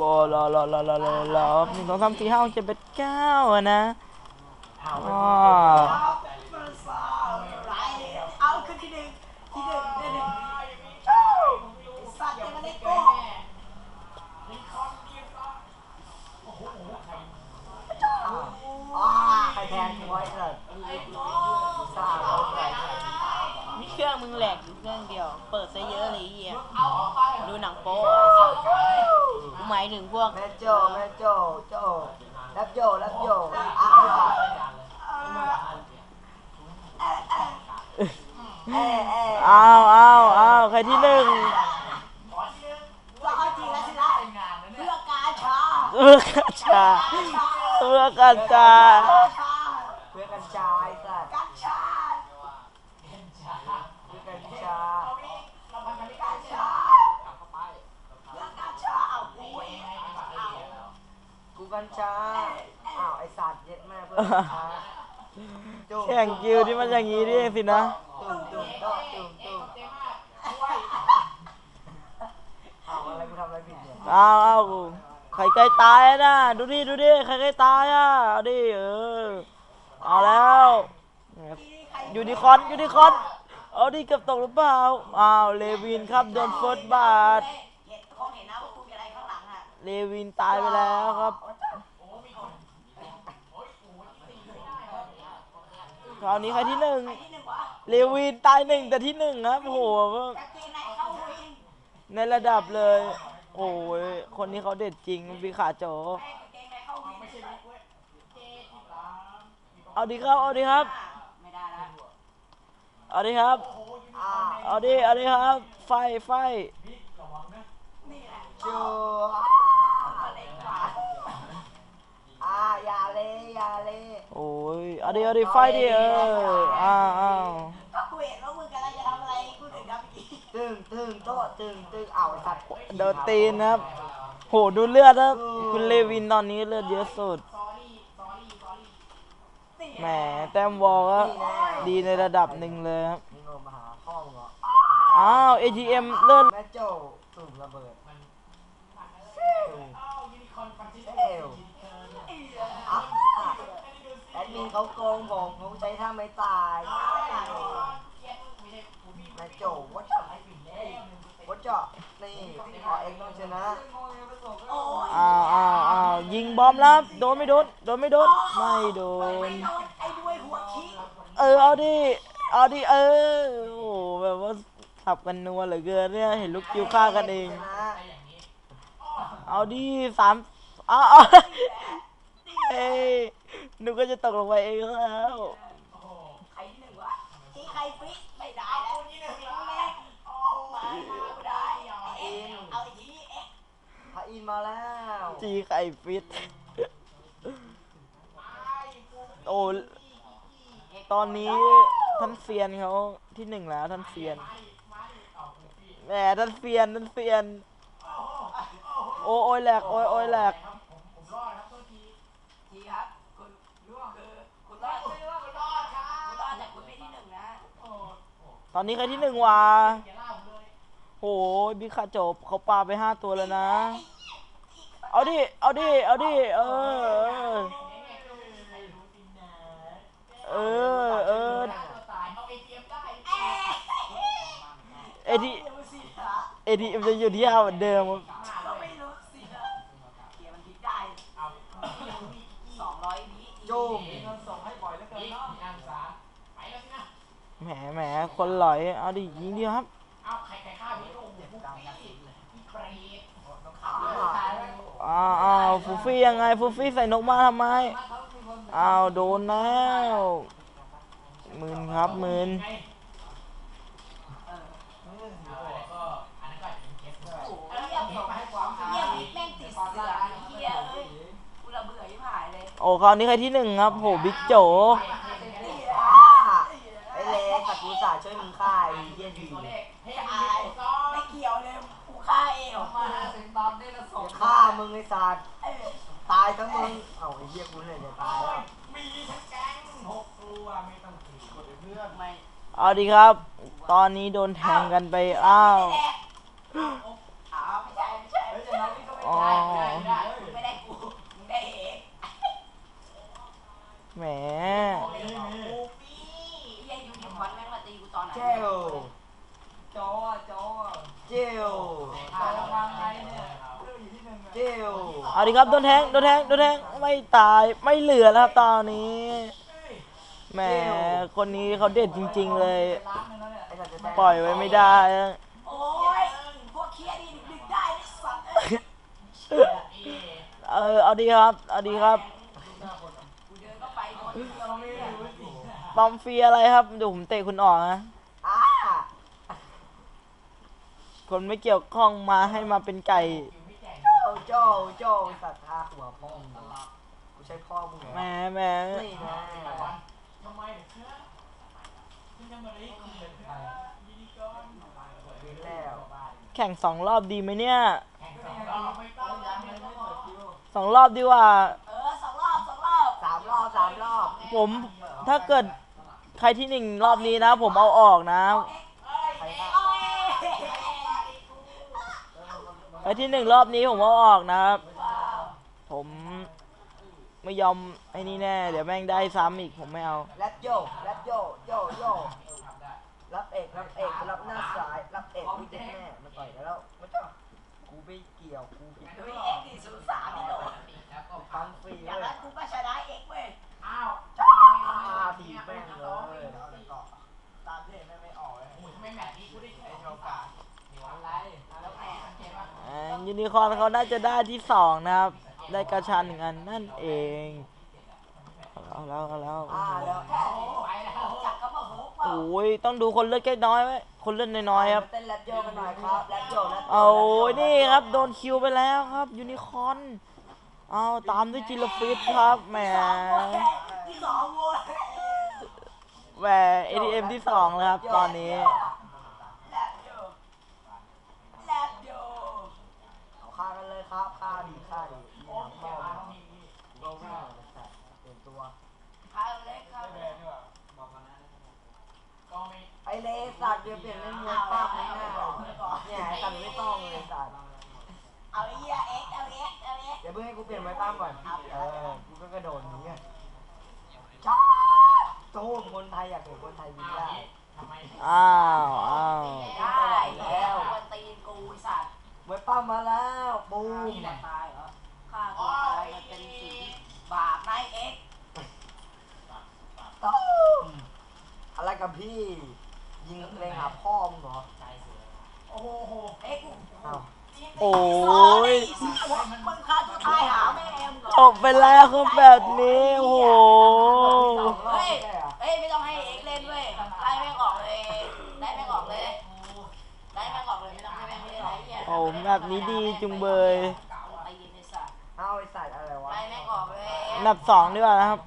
บอรอรอรอรอรอลอหนึ่งสองสามสี่ห้าหกเจ็ดแปดเก้าอะนะอ๋อายถึงพวกแม่โจแม่โจโจรับโจรับโจอ้าวเอ้เอ้อ้าวอ้าวอ้าวใครที่หนึ่งก็เอาจริงแล้วสินะเพื่อการชาเพื่อกัญชาเพื่อกัญชา เพื่อกัญชาไอ้สัตว์กัญชาเพื่อกัญชากัญชาเพื่อกัญชาเอากูเองเอา กูกัญชา อ้าวไอ้สัตว์เย็ดแม่เพื่อกัญชาจุ๊บแข่งกิวที่มันอย่างนี้นี่เองสินะ ตุ่มตุ่มโต๊ะตุ่มตุ่มเอาอะไรกูทำอะไรผิดเนี่ยอ้าวอ้าวใครใกล้ตายอะนะ ดูดิ ดูดิ ใครใกล้ตายอะ เอาดิ เออ เอาแล้วยูนิคอร์นยูนิคอร์นเอาดิเกือบตกหรือเปล่า อ้าว เลวินครับโดนเฟิร์สบาท เลวินตายไปแล้วครับ คราวนี้ใครที่หนึ่งเลวินตายหนึ่งแต่ที่หนึ่งครับโหในระดับเลย โอ้ยคนนี้เขาเด็ดจริงพี่ขาโจเกงในเข้าเอาดีครับ เอาดีครับเอาดีครับ เอาดิเอาดิครับ ไฟไฟนี่ เลยอย่าเลยโอ้ยเอาดิเอาดิไฟดิเอออ้าวอ้าวก็กูเห็นว่ามึงกำลังจะทำอะไรกูถึงทำอีกตึงตึงโต๊ะตึงตึงเอาไอ้สัตว์โดนตีนนะครับ โหดูเลือดครับคุณเลวินตอนนี้เลือดเยอะสุดแหมแต้มวอลก็ดีในระดับหนึ่งเลยครับมึงเอามาหาพ่อมึงเหรออ้าว AGM เลื่อนแม่โจ้ตุ่มระเบิดตุ่มเอวอะ เขาโกงผมเขาใช้ท่าไม่ตายแม่โจวัดเจาะวัดเจาะนี่ขอเอ็กต้องชนะอ้าวอ้าวอ้าวยิงบอมแล้วโดนไม่โดนโดนไม่โดนไม่โดนไอ้ด้วยหัวคิเออเอาดิเอาดิเออโอ้แบบว่าขับกันนัวเหลือเกินเนี่ยเห็นลูกคิวฆ่ากันเอง เอาดิสามเอาเอาเอ้ หนูก็จะตกลงไปเองแล้วใครที่หนึ่งวะที่ใครฟิตไม่ได้แล้วที่หนึ่งแล้วมาไม่ได้เอ็นเอาอีกเอ็กพระอินมาแล้วจีไข่ฟิต โอ้ตอนนี้ท่านเซียนเขาที่หนึ่งแล้วท่านเซียนแหมท่านเซียนท่านเซียน โอ้โอ้ยแหลกโอ้ยโอ้ยแหลก ทีครับคุณคือคุณรอดคุณรอดคุณรอดแต่คุณไม่ที่หนึ่งนะ ตอนนี้ใครที่หนึ่งวะโหบิ๊กขาจบเขาปาไปห้าตัวแล้วนะ เอาดิ เอาดิ เอาดิ เออ เออ เออเอทีเอทีมันจะอยู่ที่ห้าเหมือนเดิมก็ไม่รู้สินะเกียร์มันพลิกได้สองร้อยวิจุ่ม แหมแหมคนหลอย เอาดิยิงดีครับ อ้าวอ้าวฟูฟี่ยังไงฟูฟี่ใส่นกมาทำไม อ้าวโดนแล้วหมื่นครับหมื่นเยี่ยมเยี่ยมแม่งติดเสือเฮียเอ้ยกูระเบื่อยิ่งหายเลยโอ้คราวนี้ใครที่หนึ่งครับ โห บิ๊กโจ ให้อายไม่เกี่ยวเลยกูฆ่าเองออกมาเป็นบัมได้ละสองฆ่ามึงไอ้สารตายทั้งมึง เอาไอ้เหี้ยกูเลยจะตายแล้วมีทั้งแก๊งหกตัวไม่ต้องถือกดเพื่อนไม่เอาดีครับ ตอนนี้โดนแทงกันไป อ้าวแหม เจลเจลอดิครับโดนแทงโดนแทงโดนแทงไม่ตายไม่เหลือแล้วครับตอนนี้แหมคนนี้เขาเด็ดจริง ๆ เลย ปล่อยไว้ไม่ได้โอ้ยพวกเคียดีดึกได้สัเออเอาดีครับเอาดีครับปอมฟีอะไรครับเดี๋ยวผมเตะคุณออกนะ คนไม่เกี่ยวข้องมาให้มาเป็นไก่โอ้โจ้โจ้สัตว์ทาหัวพ่อมึงกูใช้พ่อมึงเหรอแหมแหมนี่นะวินแล้วแข่งสองรอบดีไหมเนี่ยสองรอบดีกว่าเออสองรอบสองรอบสามรอบสามรอบผมถ้าเกิดใครที่หนึ่งรอบนี้นะ ผมเอาออกนะใครฆ่า โอ้ย ไอ้ที่หนึ่งรอบนี้ผมเอาออกนะครับ ผมไม่ยอมไอ้นี่แน่ เดี๋ยวแม่งได้ซ้ำอีกผมไม่เอา แรปโยแรปโยโยโยรับเอกรับเอกรับหน้าสายรับเอกกูเจ็บแน่มาต่อยแล้วไม่ต้องกูไม่เกี่ยวกูผิด เฮ้ยเอ็กซ์ดีศูนย์สามนี่โดน ฟังฟรี อย่าง เล นั้ ย นกูก็ชนะเอ็กซ์เว้ย อ่าถีบแม่งเลย อ่า ยูนิคอร์นเขาน่าจะได้ที่สองนะครับ ได้กระชันหนึ่งอันนั่นเองเอาแล้วเอาแล้วอ่าแล้วจักก็มาโหกเปล่าโอ้ยต้องดูคนเลือดแค่น้อยไว้คนเลือดน้อยๆครับมาเต้นแรปโยกันหน่อยครับแรปโยแรปโยเอานี่ครับโดนคิวไปแล้วครับยูนิคอร์นเอาตามด้วยจิลฟิตครับแหมที่สองโว้ยแหม ATM ที่สองเลยครับตอนนี้ แลบโยแลบโย เอาฆ่ากันเลยครับฆ่าดีฆ่าดีมีหนังบ้องกูก็วิ่งเลยแต่เปลี่ยนตัว พาเล็กครับ ไอเลสัตว์เดี๋ยวเปลี่ยนเล่นมวยป้าไม่น่าเนี่ยไอ้สัตว์ไม่ต้องเลยสัตว์ เอาไอ้เหี้ยเอ็กซ์เอาเอ็กซ์เอาเอ็กซ์ เดี๋ยวเพิ่งให้กูเปลี่ยนไม้ป้ามก่ อนเออกูก็กระโดดหนีไงจ้าโจ้คนไทยอยากเห็นคนไทยยิงได้อ้าวอ้าวได้แล้ววันตีนกูไอ้สัตว์มวยป้ามมาแล้วบูมนี่แหละตายเหรอฆ่าตัวตายมันเป็นสิ่งที่บาปนายเอ็กซ์ต้มอะไรกับพี่ ยิงเลงหาพ่อมึงเหรอโอ้โหเอ็กซ์กูอ้าวโอ้ยมึงฆ่าตัวตายหา แม่เอ็มเหรจอบไปแล้วเขาแบบนี้โอ้โหเฮ้ยเฮ้ยไม่ต้องให้เอ็กเล่นเว้ยไล่แม่งออกเลยไล่แม่งออกเลยไล่แม่งออกเลยไม่ต้องให้แม่งเล่นอะไรเงี้ยโอ้แบบนี้ดีจุงเบยเอาไอ้สัตว์อะไรวะไล่แม่งออกเลย อันดับสองดีกว่านะครับ